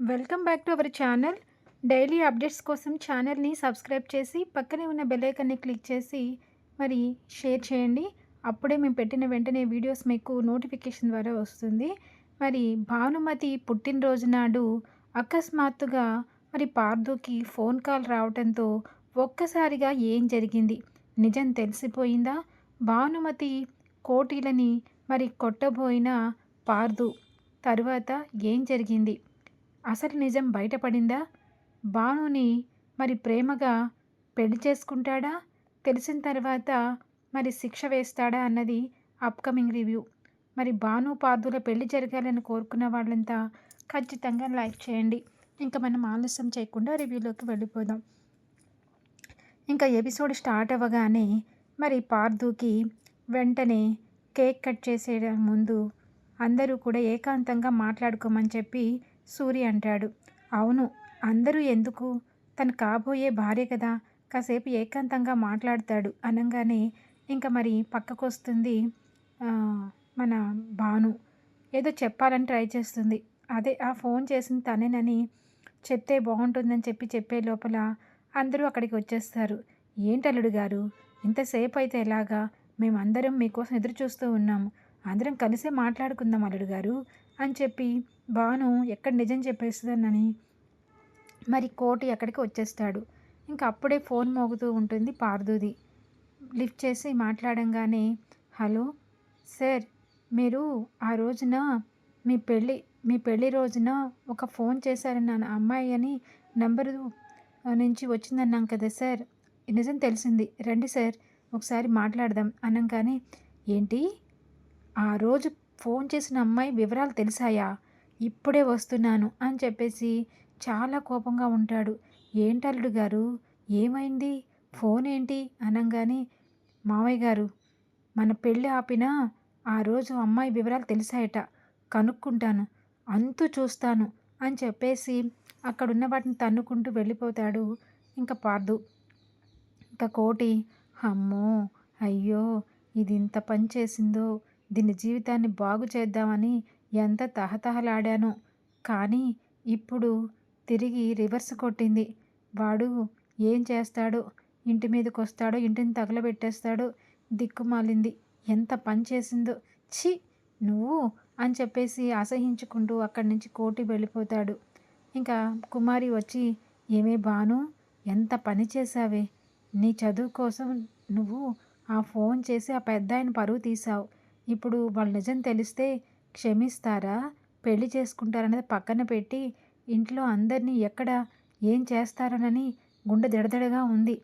Welcome back to our channel. Daily updates కోసం ఛానల్ని subscribe చేసి పక్కనే ఉన్న బెల్లైకన్ని క్లిక్ చేసి మరి షేర్ చేయండి. అప్పుడే మేము పెట్టిన వెంటనే వీడియోస్ మీకు నోటిఫికేషన్ ద్వారా వస్తుంది. మరి భానుమతి పుట్టినరోజు నాడు అకస్మాత్తుగా మరి పార్దుకి ఫోన్ కాల్ రావడంతో ఒక్కసారిగా ఏం జరిగింది? నిజం తెలిసిపోయిందా? భానుమతి కోటీలని మరి కొట్టబోయిన పార్దు. తరువాత ఏం జరిగింది? అసలు నిజం బయటపడిందా? భానుని మరి ప్రేమగా పెళ్ళి చేసుకుంటాడా? తెలిసిన తర్వాత మరి శిక్ష వేస్తాడా అన్నది అప్కమింగ్ రివ్యూ మరి భాను పాదుల పెళ్ళి జరగాలని కోరుకున్న వాళ్ళంతా ఖచ్చితంగా లైక్ చేయండి. ఇంకా మనం ఆలస్యం చేయకుండా రివ్యూలోకి వెళ్ళిపోదాం. ఇంకా ఎపిసోడ్ స్టార్ట్ అవ్వగానే మరి పార్దుకి వెంటనే కేక్ కట్ చేసే ముందు అందరూ కూడా ఏకాంతంగా మాట్లాడుకోమని చెప్పి సూరి అంటాడు. అవును అందరూ ఎందుకు? తను కాబోయే భార్య కదా కాసేపు ఏకాంతంగా మాట్లాడతాడు అనగానే ఇంకా మరి పక్కకొస్తుంది మన భాను. ఏదో చెప్పాలని ట్రై చేస్తుంది. అదే ఆ ఫోన్ చేసింది తనేనని చెప్తే బాగుంటుందని చెప్పి చెప్పే లోపల అందరూ అక్కడికి వచ్చేస్తారు. ఏంటల్లుడు గారు? ఇంతసేపు అయితే ఎలాగా? మేమందరం మీకోసం ఎదురు చూస్తూ ఉన్నాము అందరం కలిసే మాట్లాడుకుందాం అల్లుడు గారు అని చెప్పి భాను ఎక్కడ నిజం చెప్పేస్తుందని మరి కోటి ఎక్కడికి వచ్చేస్తాడు. ఇంకా అప్పుడే ఫోన్ మోగుతూ ఉంటుంది పార్దుది. లిఫ్ట్ చేసి మాట్లాడంగానే హలో సార్ మీరు ఆ రోజున మీ పెళ్ళి మీ పెళ్ళి రోజున ఒక ఫోన్ చేశారని నా అమ్మాయి అని నంబరు నుంచి వచ్చిందన్నాం కదా సార్. నిజం తెలిసింది. రండి సార్ ఒకసారి మాట్లాడదాం. అనగానే ఏంటి? ఆ రోజు ఫోన్ చేసిన అమ్మాయి వివరాలు తెలిసాయా? ఇప్పుడే వస్తున్నాను అని చెప్పేసి చాలా కోపంగా ఉంటాడు. ఏంటల్లుడు గారు? ఏమైంది? ఫోన్ ఏంటి? అనగానే మావయ్య గారు మన పెళ్ళి ఆపినా ఆ రోజు అమ్మాయి వివరాలు తెలిసాయట. కనుక్కుంటాను. అంతు చూస్తాను అని చెప్పేసి అక్కడున్న వాటిని తన్నుకుంటూ వెళ్ళిపోతాడు. ఇంకా పార్దు. ఇంకా కోటి అమ్మో అయ్యో ఇది ఇంత పని చేసిందో దీని జీవితాన్ని బాగు చేద్దామని ఎంత తహతహలాడానో. కానీ ఇప్పుడు తిరిగి రివర్స్ కొట్టింది. వాడు ఏం చేస్తాడో? ఇంటి మీదకి వస్తాడో ఇంటిని తగలబెట్టేస్తాడో? దిక్కుమాలింది. ఎంత పని చేసిందో? ఛీ! నువ్వు అని చెప్పేసి అసహించుకుంటూ అక్కడి నుంచి కోటి వెళ్ళిపోతాడు. ఇంకా కుమారి వచ్చి ఏమే బాను ఎంత పని చేశావే? నీ చదువు కోసం నువ్వు ఆ ఫోన్ చేసి ఆ పెద్ద ఆయన పరువు తీసావు ఇప్పుడు వాళ్ళు నిజం తెలిస్తే క్షమిస్తారా? పెళ్ళి చేసుకుంటారనేది పక్కన పెట్టి ఇంట్లో అందరినీ ఎక్కడ ఏం చేస్తారనని గుండె దడదడగా ఉంది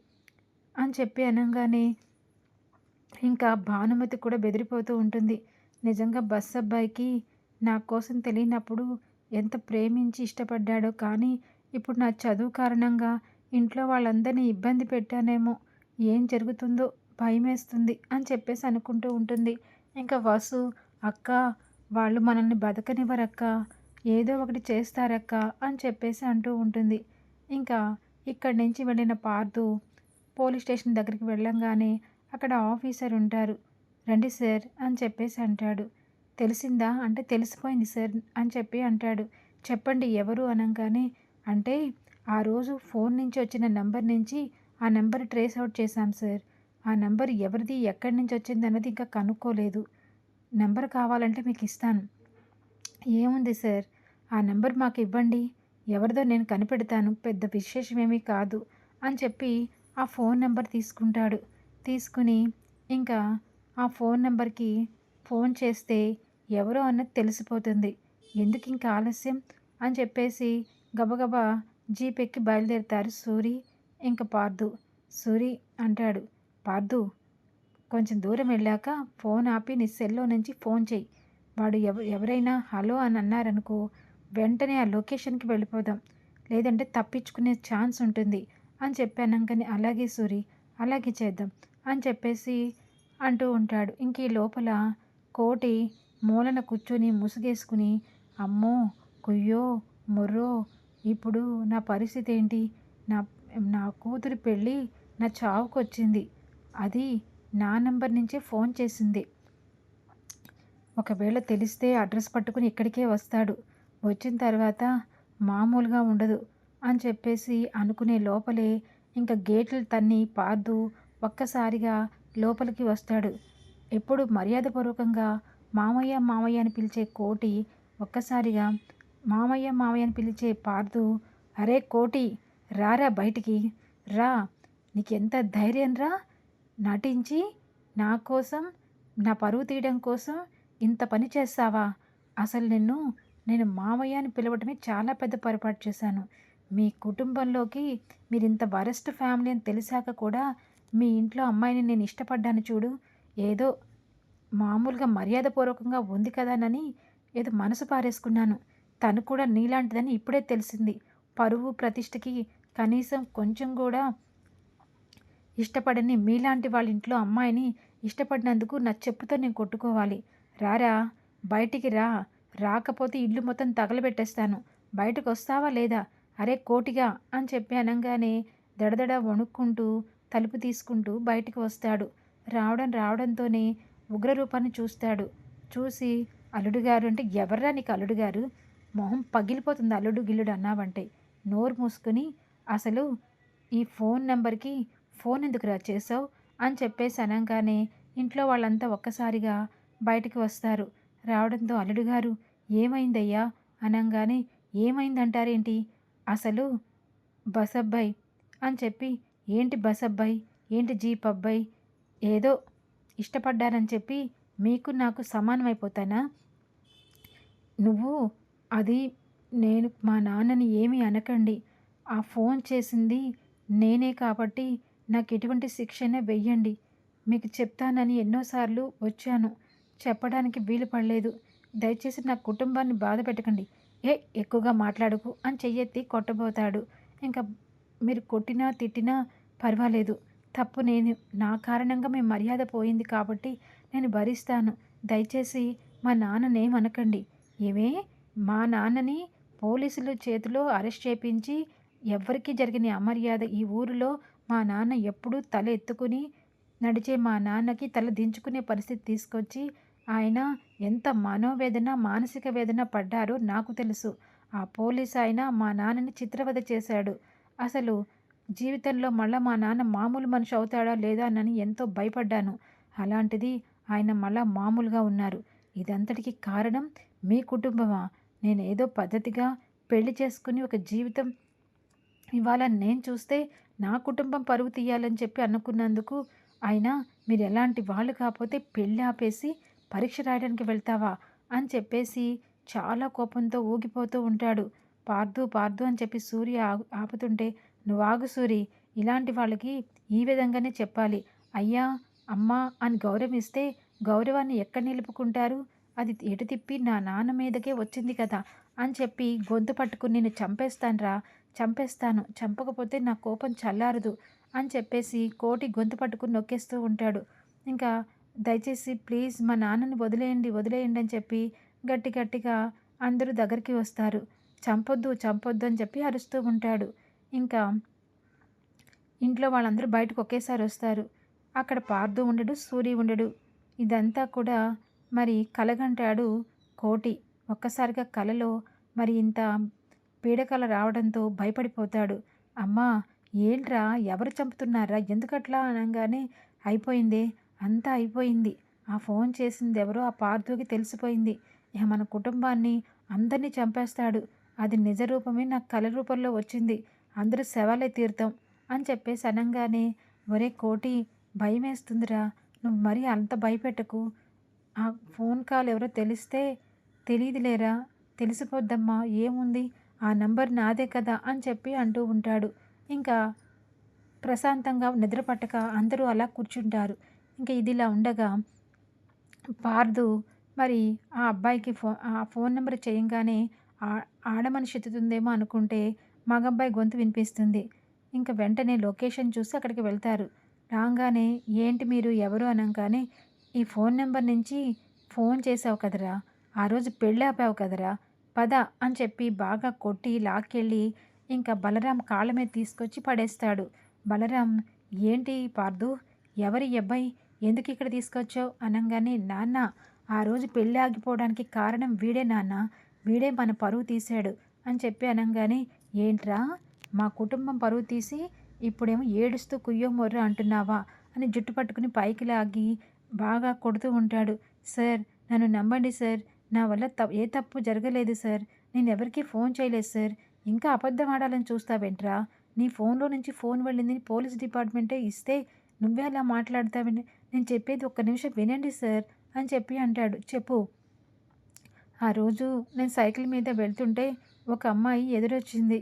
అని చెప్పి అనగానే ఇంకా భానుమతి కూడా బెదిరిపోతూ ఉంటుంది. నిజంగా బస్ అబ్బాయికి నా కోసం తెలియనప్పుడు ఎంత ప్రేమించి ఇష్టపడ్డాడో కానీ ఇప్పుడు నా చదువు కారణంగా ఇంట్లో వాళ్ళందరినీ ఇబ్బంది పెట్టానేమో. ఏం జరుగుతుందో భయమేస్తుంది అని చెప్పేసి అనుకుంటూ ఉంటుంది. ఇంకా వసు అక్క వాళ్ళు మనల్ని బతకనివ్వరక్క ఏదో ఒకటి చేస్తారక్క అని చెప్పేసి అంటూ ఉంటుంది. ఇంకా ఇక్కడి నుంచి వెళ్ళిన పార్థు పోలీస్ స్టేషన్ దగ్గరికి వెళ్ళంగానే అక్కడ ఆఫీసర్ ఉంటారు. రండి సార్ అని చెప్పేసి అంటాడు. తెలిసిందా? అంటే తెలిసిపోయింది సార్ అని చెప్పి అంటాడు. చెప్పండి ఎవరు అనగానే అంటే ఆ రోజు ఫోన్ నుంచి వచ్చిన నెంబర్ నుంచి ఆ నెంబర్ ట్రేస్ అవుట్ చేశాం సార్. ఆ నెంబర్ ఎవరిది ఎక్కడి నుంచి వచ్చింది అన్నది ఇంకా కనుక్కోలేదు. నెంబర్ కావాలంటే మీకు ఇస్తాను. ఏముంది సార్? ఆ నెంబర్ మాకు ఇవ్వండి. ఎవరిదో నేను కనిపెడతాను. పెద్ద విశేషమేమీ కాదు అని చెప్పి ఆ ఫోన్ నెంబర్ తీసుకుంటాడు. తీసుకుని ఇంకా ఆ ఫోన్ నెంబర్కి ఫోన్ చేస్తే ఎవరో అన్నది తెలిసిపోతుంది. ఎందుకు ఇంకా ఆలస్యం? అని చెప్పేసి గబగబా జీప్ ఎక్కి బయలుదేరుతారు సూరి. ఇంకా పార్దు. సూరి అంటాడు. పార్దు కొంచెం దూరం వెళ్ళాక ఫోన్ ఆపి నీ సెల్లో నుంచి ఫోన్ చెయ్యి. వాడు ఎవ ఎవరైనా హలో అని అన్నారనుకో వెంటనే ఆ లొకేషన్కి వెళ్ళిపోదాం. లేదంటే తప్పించుకునే ఛాన్స్ ఉంటుంది అని చెప్పాను కానీ అలాగే సూరి అలాగే చేద్దాం అని చెప్పేసి అంటూ ఉంటాడు. ఇంక ఈ లోపల కోటి మూలన కూర్చొని ముసుగేసుకుని అమ్మో కుయ్యో మొర్రో ఇప్పుడు నా పరిస్థితి ఏంటి? నా నా కూతురి పెళ్ళి నా చావుకు వచ్చింది అది నా నెంబర్ నుంచే ఫోన్ చేసింది. ఒకవేళ తెలిస్తే అడ్రస్ పట్టుకుని ఇక్కడికే వస్తాడు. వచ్చిన తర్వాత మామూలుగా ఉండదు అని చెప్పేసి అనుకునే లోపలే ఇంకా గేట్లు తన్ని పార్దు ఒక్కసారిగా లోపలికి వస్తాడు. ఎప్పుడు మర్యాదపూర్వకంగా మామయ్య మామయ్య అని పిలిచే కోటి ఒక్కసారిగా మామయ్య మామయ్య అని పిలిచే పార్దు అరే కోటి రారా బయటికి? రా నీకెంత ధైర్యం రా నటించి నా కోసం నా పరువు తీయడం కోసం ఇంత పని చేస్తావా? అసలు నిన్ను నేను మామయ్య అని పిలవటమే చాలా పెద్ద పొరపాటు చేశాను. మీ కుటుంబంలోకి మీరు ఇంత వరెస్ట్ ఫ్యామిలీ అని తెలిసాక కూడా మీ ఇంట్లో అమ్మాయిని నేను ఇష్టపడ్డాను చూడు. ఏదో మామూలుగా మర్యాదపూర్వకంగా ఉంది కదానని ఏదో మనసు పారేసుకున్నాను. తను కూడా నీలాంటిదని ఇప్పుడే తెలిసింది. పరువు ప్రతిష్టకి కనీసం కొంచెం కూడా ఇష్టపడని మీలాంటి వాళ్ళ ఇంట్లో అమ్మాయిని ఇష్టపడినందుకు నా చెప్పుతో నేను కొట్టుకోవాలి. రారా బయటికి రా. రాకపోతే ఇల్లు మొత్తం తగలబెట్టేస్తాను. బయటకు వస్తావా లేదా? అరే కోటిగా అని చెప్పి అనగానే దడదడ వణుక్కుంటూ తలుపు తీసుకుంటూ బయటికి వస్తాడు. రావడం రావడంతోనే ఉగ్రరూపాన్ని చూస్తాడు. చూసి అల్లుడుగారు అంటే ఎవర్రా నీకు అల్లుడుగారు? మొహం పగిలిపోతుంది అల్లుడు గిల్లుడు అన్నావంటే. నోరు మూసుకొని అసలు ఈ ఫోన్ నెంబర్కి ఫోన్ ఎందుకు రా చేసావు అని చెప్పేసి అనగానే ఇంట్లో వాళ్ళంతా ఒక్కసారిగా బయటికి వస్తారు. రావడంతో అల్లుడు గారు ఏమైందయ్యా? అనగానే ఏమైందంటారేంటి? అసలు బసబ్బాయి అని చెప్పి ఏంటి బసబ్బాయి? ఏంటి జీప్ అబ్బాయి ఏదో ఇష్టపడ్డారని చెప్పి మీకు నాకు సమానమైపోతానా? నువ్వు అది నేను మా నాన్నని ఏమీ అనకండి. ఆ ఫోన్ చేసింది నేనే కాబట్టి నాకు ఎటువంటి శిక్షనే వెయ్యండి. మీకు చెప్తానని ఎన్నోసార్లు వచ్చాను. చెప్పడానికి వీలు పడలేదు. దయచేసి నా కుటుంబాన్ని బాధ పెట్టకండి. ఏ ఎక్కువగా మాట్లాడుకు అని చెయ్యెత్తి కొట్టబోతాడు. ఇంకా మీరు కొట్టినా తిట్టినా పర్వాలేదు. తప్పు నేను నా కారణంగా మీ మర్యాద పోయింది కాబట్టి నేను భరిస్తాను. దయచేసి మా నాన్ననేమనకండి ఏమే? మా నాన్నని పోలీసుల చేతిలో అరెస్ట్ చేపించి ఎవ్వరికీ జరిగిన అమర్యాద ఈ ఊరిలో మా నాన్న ఎప్పుడూ తల ఎత్తుకుని నడిచే మా నాన్నకి తల దించుకునే పరిస్థితి తీసుకొచ్చి ఆయన ఎంత మనోవేదన మానసిక వేదన పడ్డారో నాకు తెలుసు. ఆ పోలీస్ ఆయన మా నాన్నని చిత్రవధ చేశాడు. అసలు జీవితంలో మళ్ళా మా నాన్న మామూలు మనిషి అవుతాడా లేదా అని ఎంతో భయపడ్డాను. అలాంటిది ఆయన మళ్ళా మామూలుగా ఉన్నారు. ఇదంతటికి కారణం మీ కుటుంబమా? నేను ఏదో పద్ధతిగా పెళ్ళి చేసుకుని ఒక జీవితం ఇవాళ నేను చూస్తే నా కుటుంబం పరువు తీయాలని చెప్పి అనుకున్నందుకు అయినా మీరు ఎలాంటి వాళ్ళు కాకపోతే పెళ్ళి ఆపేసి పరీక్ష రాయడానికి వెళ్తావా? అని చెప్పేసి చాలా కోపంతో ఊగిపోతూ ఉంటాడు. పార్దు పార్దు అని చెప్పి సూర్య ఆపుతుంటే నువ్వు ఆగు సూరి ఇలాంటి వాళ్ళకి ఈ విధంగానే చెప్పాలి. అయ్యా అమ్మా అని గౌరవిస్తే గౌరవాన్ని ఎక్కడ నిలుపుకుంటారు? అది ఎటు తిప్పి నా నాన్న మీదకే వచ్చింది కదా అని చెప్పి గొంతు పట్టుకుని నేను చంపేస్తానురా. చంపేస్తాను. చంపకపోతే నా కోపం చల్లారదు అని చెప్పేసి కోటి గొంతు పట్టుకుని నొక్కేస్తూ ఉంటాడు. ఇంకా దయచేసి ప్లీజ్ మా నాన్నని వదిలేయండి వదిలేయండి అని చెప్పి గట్టి గట్టిగా అందరూ దగ్గరికి వస్తారు. చంపొద్దు చంపొద్దు అని చెప్పి అరుస్తూ ఉంటాడు. ఇంకా ఇంట్లో వాళ్ళందరూ బయటకు ఒకేసారి వస్తారు. అక్కడ పార్దు ఉండడు సూరి ఉండడు. ఇదంతా కూడా మరి కలగంటాడు కోటి. ఒక్కసారిగా కలలో మరి ఇంత పీడకల రావడంతో భయపడిపోతాడు. అమ్మా ఏంట్రా ఎవరు చంపుతున్నారా? ఎందుకట్లా అనగానే అయిపోయిందే అంతా అయిపోయింది. ఆ ఫోన్ చేసింది ఎవరో ఆ పార్థుకి తెలిసిపోయింది. ఇక మన కుటుంబాన్ని అందరినీ చంపేస్తాడు. అది నిజ రూపమే నాకు కళ రూపంలో వచ్చింది. అందరూ శవాలే తీర్థం అని చెప్పేసి అనగానే ఒరే కోటి భయం వేస్తుందిరా నువ్వు మరీ అంత భయపెట్టకు. ఆ ఫోన్ కాల్ ఎవరో తెలిస్తే తెలియదులేరా? తెలిసిపోద్దమ్మా ఏముంది? ఆ నంబర్ నాదే కదా అని చెప్పి అంటూ ఉంటాడు. ఇంకా ప్రశాంతంగా నిద్ర పట్టక అందరూ అలా కూర్చుంటారు. ఇంకా ఇదిలా ఉండగా పార్దు మరి ఆ అబ్బాయికి ఫో ఆ ఫోన్ నెంబర్ చేయంగానే ఆడమనిషి ఎత్తుతుందేమో అనుకుంటే మగబ్బాయి గొంతు వినిపిస్తుంది. ఇంకా వెంటనే లొకేషన్ చూసి అక్కడికి వెళ్తారు. రాగానే ఏంటి మీరు ఎవరు అనగానే ఈ ఫోన్ నెంబర్ నుంచి ఫోన్ చేసావు కదరా ఆ రోజు పెళ్ళి ఆపావు కదరా పద అని చెప్పి బాగా కొట్టి లాక్కెళ్ళి ఇంకా బలరాం కాళ్ళ మీద తీసుకొచ్చి పడేస్తాడు. బలరాం ఏంటి పార్దు? ఎవరి అబ్బాయి? ఎందుకు ఇక్కడ తీసుకొచ్చావు? అనగానే నాన్న ఆ రోజు పెళ్ళి ఆగిపోవడానికి కారణం వీడే నాన్న. వీడే మన పరువు తీశాడు. అని చెప్పి అనగానే ఏంట్రా? మా కుటుంబం పరువు తీసి ఇప్పుడేమో ఏడుస్తూ కుయ్యో మొర్ర అంటున్నావా? అని జుట్టు పట్టుకుని పైకి లాగి బాగా కొడుతూ ఉంటాడు. సార్ నన్ను నమ్మండి సార్. నా వల్ల త ఏ తప్పు జరగలేదు సార్. నేను ఎవరికీ ఫోన్ చేయలేదు సార్. ఇంకా అబద్ధం ఆడాలని చూస్తావేంట్రా? నీ ఫోన్లో నుంచి ఫోన్ వెళ్ళింది పోలీస్ డిపార్ట్మెంటే ఇస్తే నువ్వే అలా మాట్లాడతావని నేను చెప్పేది ఒక్క నిమిషం వినండి సార్ అని చెప్పి అంటాడు. చెప్పు. ఆ రోజు నేను సైకిల్ మీద వెళ్తుంటే ఒక అమ్మాయి ఎదురొచ్చింది.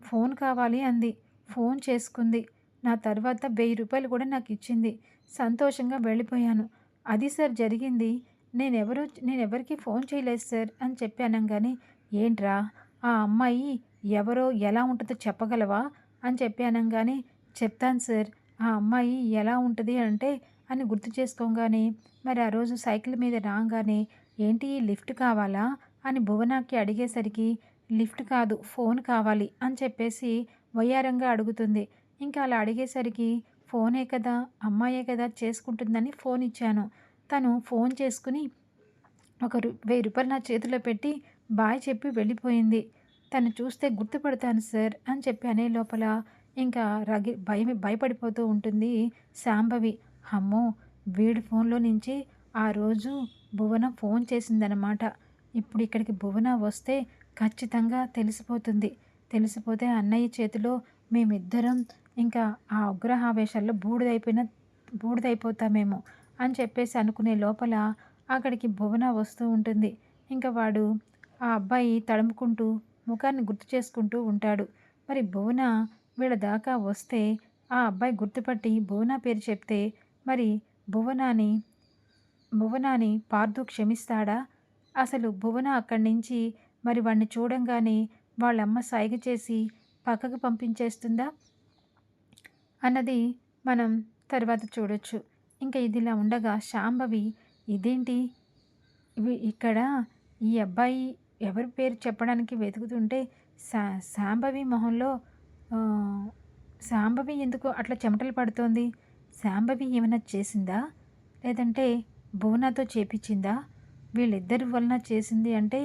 ఫోన్ కావాలి అంది. ఫోన్ చేసుకుంది. నా తర్వాత వెయ్యి రూపాయలు కూడా నాకు ఇచ్చింది. సంతోషంగా వెళ్ళిపోయాను. అది సార్ జరిగింది. నేనెవరు నేనెవరికి ఫోన్ చేయలేదు సార్ అని చెప్పి అనగానే ఏంట్రా? ఆ అమ్మాయి ఎవరో ఎలా ఉంటుందో చెప్పగలవా? అని చెప్పి అనగానే చెప్తాను సార్. ఆ అమ్మాయి ఎలా ఉంటుంది అంటే అని గుర్తు చేసుకోగానే మరి ఆ రోజు సైకిల్ మీద రాగానే ఏంటి లిఫ్ట్ కావాలా? అని భువనాకి అడిగేసరికి లిఫ్ట్ కాదు ఫోన్ కావాలి అని చెప్పేసి వయ్యారంగా అడుగుతుంది. ఇంకా అలా అడిగేసరికి ఫోనే కదా అమ్మాయే కదా చేసుకుంటుందని ఫోన్ ఇచ్చాను. తను ఫోన్ చేసుకుని ఒక రు వెయ్యి రూపాయలు నా చేతిలో పెట్టి బాయ్ చెప్పి వెళ్ళిపోయింది. తను చూస్తే గుర్తుపడతాను సార్ అని చెప్పి అనే లోపల ఇంకా రగి భయం భయపడిపోతూ ఉంటుంది శాంభవి. అమ్మో వీడి ఫోన్లో నుంచి ఆ రోజు భువన ఫోన్ చేసిందనమాట ఇప్పుడు ఇక్కడికి భువన వస్తే ఖచ్చితంగా తెలిసిపోతుంది. తెలిసిపోతే అన్నయ్య చేతిలో మేమిద్దరం ఇంకా ఆ ఉగ్రహావేశాల్లో బూడిదైపోయిన బూడిదైపోతామేమో. అని చెప్పేసి అనుకునే లోపల అక్కడికి భువన వస్తూ ఉంటుంది. ఇంకా వాడు ఆ అబ్బాయి తడుముకుంటూ ముఖాన్ని గుర్తు చేసుకుంటూ ఉంటాడు. మరి భువన వీళ్ళ దాకా వస్తే ఆ అబ్బాయి గుర్తుపట్టి భువన పేరు చెప్తే మరి భువనాని భువనాని పార్థు క్షమిస్తాడా? అసలు భువన అక్కడి నుంచి మరి వాడిని చూడంగానే వాళ్ళమ్మ సైగ చేసి పక్కకు పంపించేస్తుందా? అన్నది మనం తర్వాత చూడొచ్చు. ఇంకా ఇదిలా ఉండగా శాంభవి ఇదేంటి? ఇక్కడ ఈ అబ్బాయి ఎవరి పేరు చెప్పడానికి వెతుకుతుంటే శా శాంభవి మొహంలో శాంభవి ఎందుకు అట్లా చెమటలు పడుతోంది? శాంభవి ఏమైనా చేసిందా? లేదంటే భువనాతో చేపించిందా? వీళ్ళిద్దరి వలన చేసింది అంటే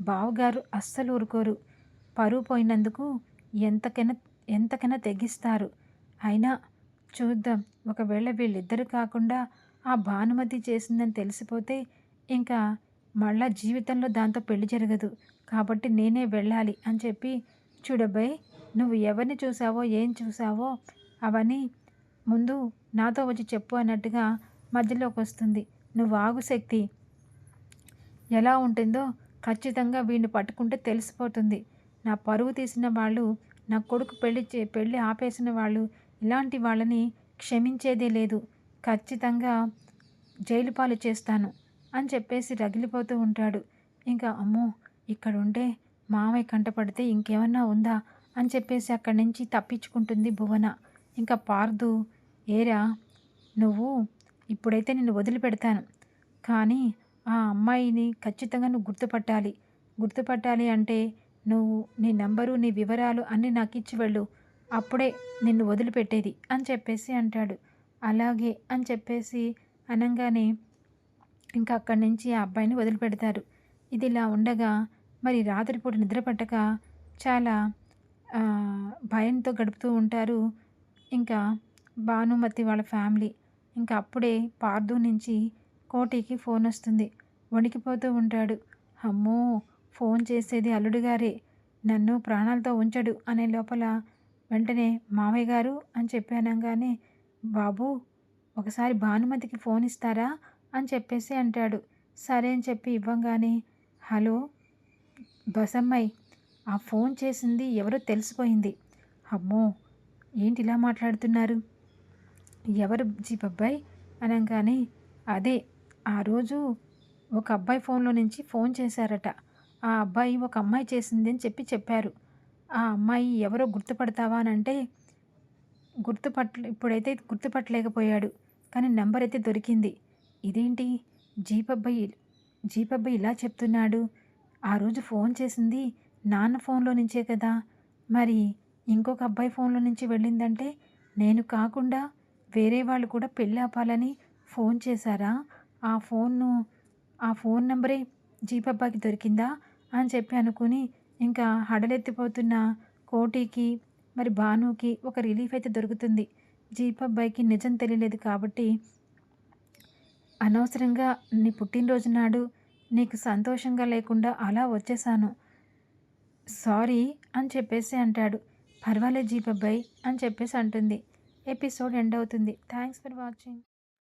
బావగారు అస్సలు ఊరుకోరు. పరువు పోయినందుకు ఎంతకైనా ఎంతకైనా తెగిస్తారు. అయినా చూద్దాం. ఒకవేళ వీళ్ళిద్దరు కాకుండా ఆ భానుమతి చేసిందని తెలిసిపోతే ఇంకా మళ్ళా జీవితంలో దాంతో పెళ్ళి జరగదు. కాబట్టి నేనే వెళ్ళాలి అని చెప్పి చూడబ్బాయి నువ్వు ఎవరిని చూసావో ఏం చూసావో అవన్నీ ముందు నాతో వచ్చి చెప్పు అన్నట్టుగా మధ్యలోకి వస్తుంది. నువ్వు ఆగు శక్తి. ఎలా ఉంటుందో ఖచ్చితంగా వీడిని పట్టుకుంటే తెలిసిపోతుంది. నా పరువు తీసిన వాళ్ళు నా కొడుకు పెళ్ళి చే పెళ్ళి ఆపేసిన వాళ్ళు ఇలాంటి వాళ్ళని క్షమించేదే లేదు. ఖచ్చితంగా జైలు పాలు చేస్తాను అని చెప్పేసి రగిలిపోతూ ఉంటాడు. ఇంకా అమ్మో ఇక్కడ ఉంటే మామయ్య కంటపడితే ఇంకేమన్నా ఉందా అని చెప్పేసి అక్కడి నుంచి తప్పించుకుంటుంది భువన. ఇంకా పార్దు ఏరా నువ్వు ఇప్పుడైతే నిన్ను వదిలిపెడతాను. కానీ ఆ అమ్మాయిని ఖచ్చితంగా నువ్వు గుర్తుపట్టాలి. గుర్తుపట్టాలి అంటే నువ్వు నీ నంబరు నీ వివరాలు అన్నీ నాకు ఇచ్చి వెళ్ళు. అప్పుడే నిన్ను వదిలిపెట్టేది అని చెప్పేసి అంటాడు. అలాగే అని చెప్పేసి అనగానే ఇంకా అక్కడి నుంచి ఆ అబ్బాయిని వదిలిపెడతారు. ఇది ఇలా ఉండగా మరి రాత్రిపూట నిద్రపట్టక చాలా భయంతో గడుపుతూ ఉంటారు ఇంకా భానుమతి వాళ్ళ ఫ్యామిలీ. ఇంకా అప్పుడే పార్దు నుంచి కోటికి ఫోన్ వస్తుంది. వణికిపోతూ ఉంటాడు. అమ్మో ఫోన్ చేసేది అల్లుడు గారే. నన్ను ప్రాణాలతో ఉంచడు అనే లోపల వెంటనే మామయ్య గారు అని చెప్పానంగానే బాబు ఒకసారి భానుమతికి ఫోన్ ఇస్తారా? అని చెప్పేసి అంటాడు. సరే అని చెప్పి ఇవ్వంగానే హలో బసమ్మాయి ఆ ఫోన్ చేసింది ఎవరో తెలిసిపోయింది. అమ్మో ఏంటి ఇలా మాట్లాడుతున్నారు? ఎవరు జీపబ్బాయి? అనగానే అదే ఆ రోజు ఒక అబ్బాయి ఫోన్లో నుంచి ఫోన్ చేశారట. ఆ అబ్బాయి ఒక అమ్మాయి చేసింది అని చెప్పి చెప్పారు. ఆ అమ్మాయి ఎవరో గుర్తుపడతావా అని అంటే గుర్తుపట్ల ఇప్పుడైతే గుర్తుపట్టలేకపోయాడు. కానీ నెంబర్ అయితే దొరికింది. ఇదేంటి? జీపబ్బాయి జీపబ్బాయి ఇలా చెప్తున్నాడు. ఆ రోజు ఫోన్ చేసింది నాన్న ఫోన్లో నుంచే కదా. మరి ఇంకొక అబ్బాయి ఫోన్లో నుంచి వెళ్ళిందంటే నేను కాకుండా వేరే వాళ్ళు కూడా పెళ్ళి ఆపాలని ఫోన్ చేశారా? ఆ ఫోన్ను ఆ ఫోన్ నెంబరే జీపబ్బాకి దొరికిందా అని చెప్పి అనుకుని ఇంకా హడలెత్తిపోతున్న కోటికి మరి భానుకి ఒక రిలీఫ్ అయితే దొరుకుతుంది. జీప్ అబ్బాయికి నిజం తెలియలేదు కాబట్టి అనవసరంగా నీ పుట్టినరోజు నాడు నీకు సంతోషంగా లేకుండా అలా వచ్చేసాను సారీ అని చెప్పేసి అంటాడు. పర్వాలేదు జీప్ అబ్బాయి అని చెప్పేసి అంటుంది. ఎపిసోడ్ ఎండ్ అవుతుంది. Thanks for watching.